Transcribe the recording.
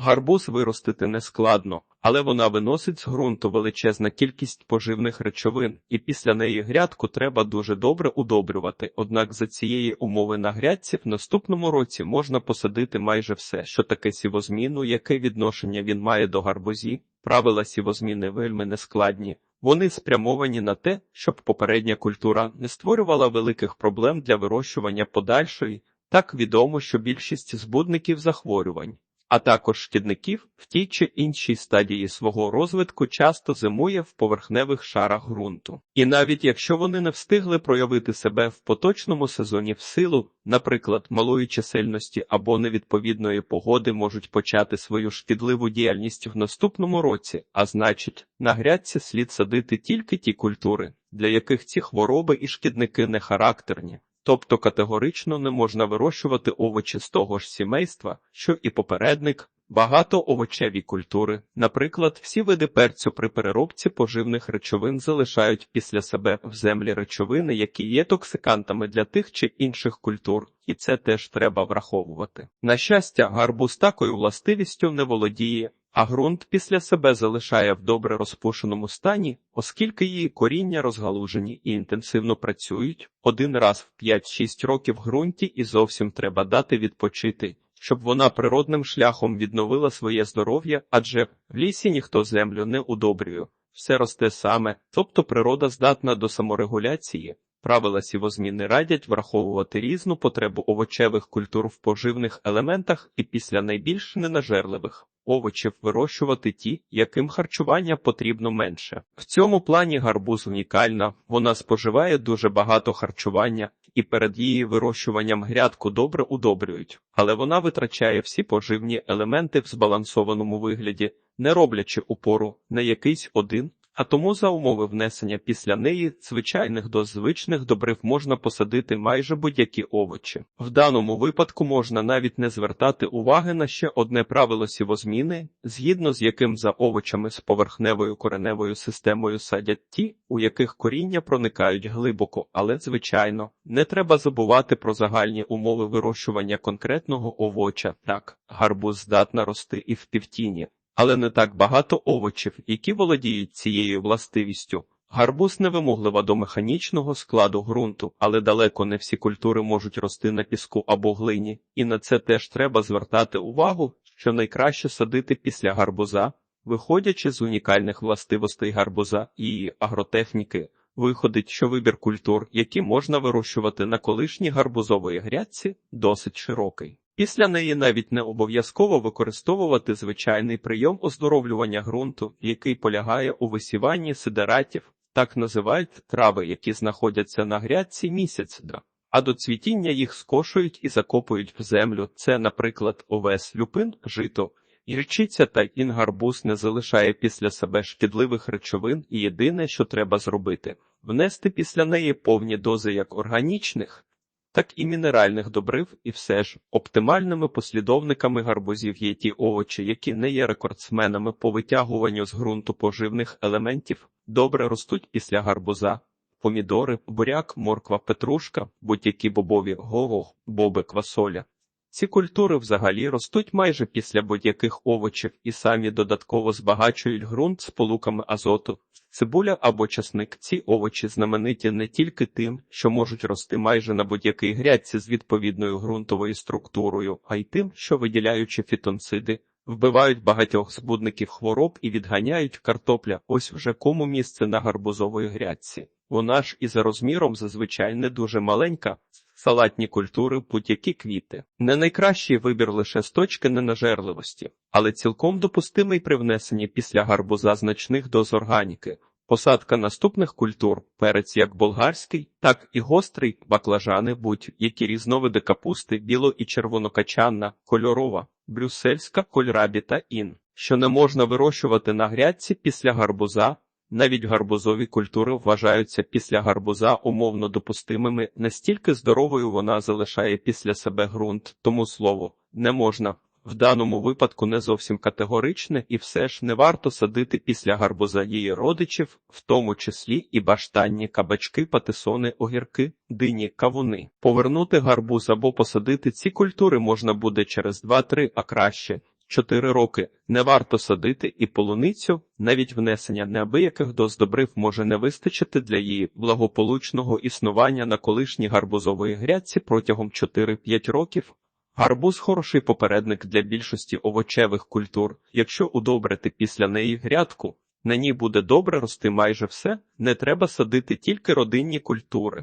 Гарбуз виростити нескладно, але вона виносить з ґрунту величезна кількість поживних речовин, і після неї грядку треба дуже добре удобрювати. Однак за цієї умови на грядці в наступному році можна посадити майже все, що таке сівозміну, яке відношення він має до гарбузі. Правила сівозміни вельми нескладні. Вони спрямовані на те, щоб попередня культура не створювала великих проблем для вирощування подальшої. Так відомо, що більшість збудників захворювань, а також шкідників в тій чи іншій стадії свого розвитку часто зимує в поверхневих шарах ґрунту. І навіть якщо вони не встигли проявити себе в поточному сезоні в силу, наприклад, малої чисельності або невідповідної погоди можуть почати свою шкідливу діяльність в наступному році, а значить, на грядці слід садити тільки ті культури, для яких ці хвороби і шкідники не характерні. Тобто категорично не можна вирощувати овочі з того ж сімейства, що і попередник, багатоовочеві культури. Наприклад, всі види перцю при переробці поживних речовин залишають після себе в землі речовини, які є токсикантами для тих чи інших культур, і це теж треба враховувати. На щастя, гарбуз такою властивістю не володіє. А ґрунт після себе залишає в добре розпушеному стані, оскільки її коріння розгалужені і інтенсивно працюють один раз в 5-6 років ґрунті і зовсім треба дати відпочити, щоб вона природним шляхом відновила своє здоров'я, адже в лісі ніхто землю не удобрює, все росте саме, тобто природа здатна до саморегуляції. Правила сівозміни радять враховувати різну потребу овочевих культур в поживних елементах і після найбільш ненажерливих овочів вирощувати ті, яким харчування потрібно менше. В цьому плані гарбуз унікальна, вона споживає дуже багато харчування, і перед її вирощуванням грядку добре удобрюють, але вона витрачає всі поживні елементи в збалансованому вигляді, не роблячи упору на якийсь один. А тому за умови внесення після неї звичайних до звичних добрив можна посадити майже будь-які овочі. В даному випадку можна навіть не звертати уваги на ще одне правило сівозміни, згідно з яким за овочами з поверхневою кореневою системою садять ті, у яких коріння проникають глибоко, але звичайно не треба забувати про загальні умови вирощування конкретного овоча. Так, гарбуз здатна рости і в півтіні але не так багато овочів, які володіють цією властивістю. Гарбуз невимоглива до механічного складу ґрунту, але далеко не всі культури можуть рости на піску або глині, і на це теж треба звертати увагу, що найкраще садити після гарбуза, виходячи з унікальних властивостей гарбуза і її агротехніки. Виходить, що вибір культур, які можна вирощувати на колишній гарбузової грядці, досить широкий. Після неї навіть не обов'язково використовувати звичайний прийом оздоровлювання ґрунту, який полягає у висіванні сидератів, так називають трави, які знаходяться на грядці місяць, а до цвітіння їх скошують і закопують в землю. Це, наприклад, овес, люпин, жито. Гірчиця та інгарбуз не залишає після себе шкідливих речовин, і єдине, що треба зробити, внести після неї повні дози як органічних, так і мінеральних добрив, і все ж оптимальними послідовниками гарбузів є ті овочі, які не є рекордсменами по витягуванню з ґрунту поживних елементів, добре ростуть після гарбуза. Помідори, буряк, морква, петрушка, будь-які бобові, горох, боби, квасоля. Ці культури взагалі ростуть майже після будь-яких овочів і самі додатково збагачують ґрунт сполуками азоту, цибуля або часник. Ці овочі знамениті не тільки тим, що можуть рости майже на будь-якій грядці з відповідною ґрунтовою структурою, а й тим, що виділяючи фітонциди, вбивають багатьох збудників хвороб і відганяють картопля. Ось вже кому місце на гарбузової грядці. Вона ж і за розміром зазвичай не дуже маленька. Салатні культури, будь-які квіти. Не найкращий вибір лише з точки ненажерливості, але цілком допустимий при внесенні після гарбуза значних доз органіки. Посадка наступних культур перець як болгарський, так і гострий, баклажани, будь-які різновиди капусти, біло і червонокачанна, кольорова, брюссельська, кольрабі та ін, що не можна вирощувати на грядці після гарбуза. Навіть гарбузові культури вважаються після гарбуза умовно допустимими, настільки здоровою вона залишає після себе ґрунт, тому слово не можна. В даному випадку не зовсім категоричне, і все ж не варто садити після гарбуза її родичів, в тому числі і баштанні кабачки, патисони, огірки, дині, кавуни. Повернути гарбуз або посадити ці культури можна буде через 2-3, а краще 4 роки не варто садити і полуницю, навіть внесення неабияких доз добрив може не вистачити для її благополучного існування на колишній гарбузової грядці протягом 4-5 років. Гарбуз хороший попередник для більшості овочевих культур. Якщо удобрити після неї грядку, на ній буде добре рости майже все, не треба садити тільки родинні культури.